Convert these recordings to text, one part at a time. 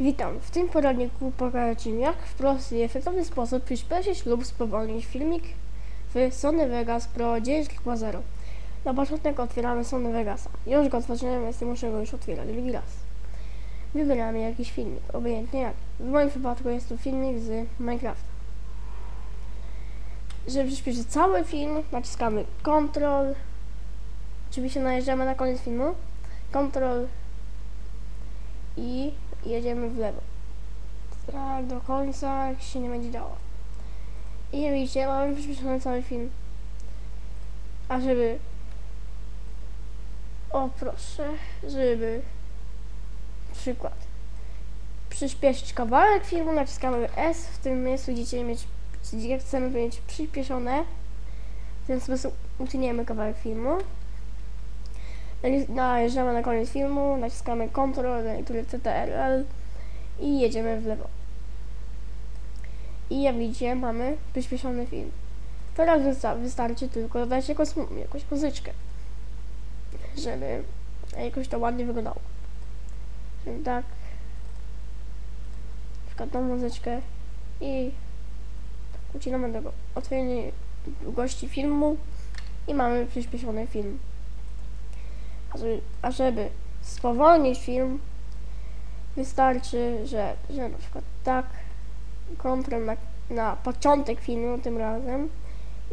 Witam. W tym poradniku pokażę Ci, jak w prosty i efektowny sposób przyspieszyć lub spowolnić filmik w Sony Vegas Pro 9.0. Na początek otwieramy Sony Vegasa. Już go otworzyłem, więc nie muszę go już otwierać drugi raz. Wybieramy jakiś filmik, obojętnie jak. W moim przypadku jest to filmik z Minecrafta. Żeby przyspieszyć cały film, naciskamy Ctrl. Oczywiście najeżdżamy na koniec filmu. Ctrl i jedziemy w lewo. Tak do końca, jak się nie będzie dało. I widzicie, mamy przyspieszony cały film. A żeby... O proszę, żeby... Przykład. Przyspieszyć kawałek filmu, naciskamy S, w tym miejscu widzicie mieć... Chcemy mieć przyspieszone, w ten sposób utniemy kawałek filmu. Najeżdżamy na koniec filmu, naciskamy Ctrl, który CTRL i jedziemy w lewo. I jak widzicie, mamy przyspieszony film. Teraz wysta- wystarczy tylko dodać jakąś, jakąś muzyczkę, żeby jakoś to ładnie wyglądało. Czyli tak, na przykład tą muzyczkę i ucinamy tego otwieranie długości filmu i mamy przyspieszony film. A żeby, spowolnić film, wystarczy, że, że na przykład tak, kontrol na, na początek filmu tym razem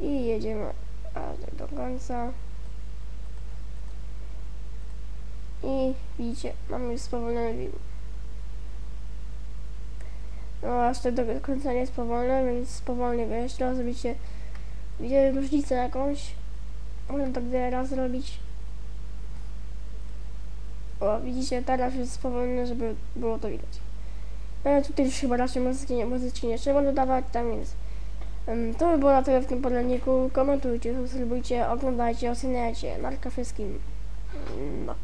i jedziemy aż do końca. I widzicie, mamy już spowolniony film. No aż tak do końca nie jest powolny, więc spowolnię go raz, żebyście widzieli różnicę jakąś. Mogę tak wiele razy zrobić. O, widzicie, teraz jest spowolnione, żeby było to widać. Ale tutaj już chyba raczej muzyki muzyki nie trzeba dodawać, tak więc um, to by było na tyle w tym poradniku. Komentujcie, subskrybujcie, oglądajcie, oceniajcie. Narka wszystkim. Mm, No.